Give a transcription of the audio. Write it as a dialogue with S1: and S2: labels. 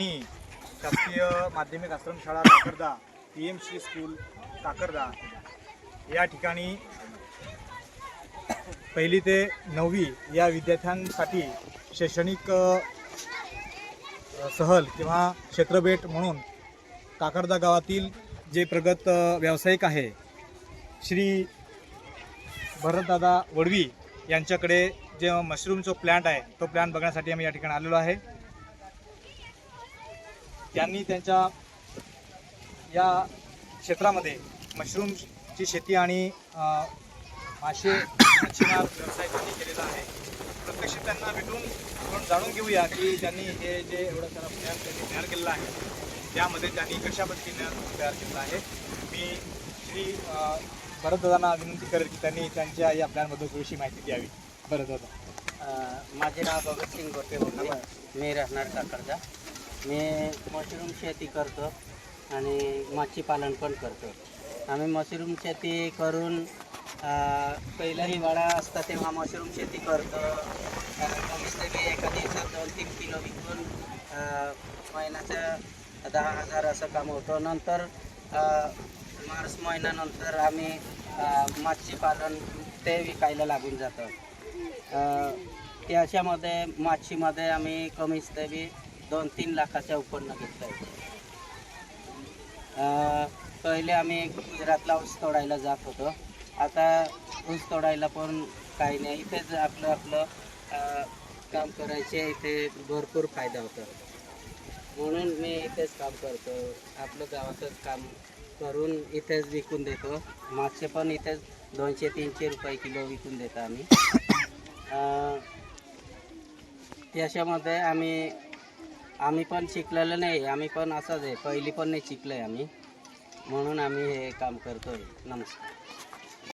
S1: मी शासकीय माध्यमिक आश्रमशाळा Kakarda P M C school Kakarda या ठिकाणी पहिली ते नववी या विद्यार्थ्यांसाठी शैक्षणिक सहल किंवा क्षेत्रभेट म्हणून काकरदा गावातील जे प्रगत व्यावसायिक आहे श्री भरतदादा वडवी यांच्याकडे जे मशरूमचा प्लॅन्ट आहे तो प्लॅन बघण्यासाठी आम्ही या ठिकाणी आलेलो आहे. त्यांनी त्यांच्या या क्षेत्रामध्ये मशरूमची शेती आणि मासे मच्छीमार व्यवसाय त्यांनी केलेला आहे. प्रत्यक्ष त्यांना भेटून आपण जाणून घेऊया की त्यांनी हे जे एवढं सारा प्लॅन त्यांनी तयार केलेला आहे त्यामध्ये त्यांनी कशा पद्धतीने तयार केलेला आहे. मी श्री भरतदादांना विनंती करेल की त्यांनी त्यांच्या या प्लॅनबद्दल थोडीशी माहिती द्यावी. भरतदादा.
S2: माझे नाव भगतसिंग गोटे होते मी राहणार काकडदा मी मशरूम शेती करतो आणि मच्छी पालन पण करतो. आम्ही मशरूम शेती करून पहिला हिवाळा असता तेव्हा मशरूम शेती करतो. कमीत कमी एका दिवसात दोन तीन किलो विकून महिन्याचं दहा हजार असं कमवतो. नंतर मार्च महिन्यानंतर आम्ही मच्छीपालन मच्छी पालन ते विकायला लागून जातं. त्याच्यामध्ये माच्छीमध्ये आम्ही कमीत कमी दोन तीन लाखाचं उत्पन्न घेतलं आहे पहिले आम्ही गुजरातला ऊस तोडायला जात होतो. आता ऊस तोडायला पण काही नाही. इथेच आपलं आपलं काम करायचे. इथे भरपूर फायदा होतो. म्हणून मी इथेच काम करतो. आपलं गावातच काम करून इथेच विकून देतो. मागचे पण इथेच दोनशे तीनशे रुपये किलो विकून देतो आम्ही. त्याच्यामध्ये आम्ही आम्ही पण शिकलेलं नाही आम्ही पण असंच आहे पहिली पण नाही शिकलो आहे आम्ही. म्हणून आम्ही हे काम करतो आहे नमस्कार.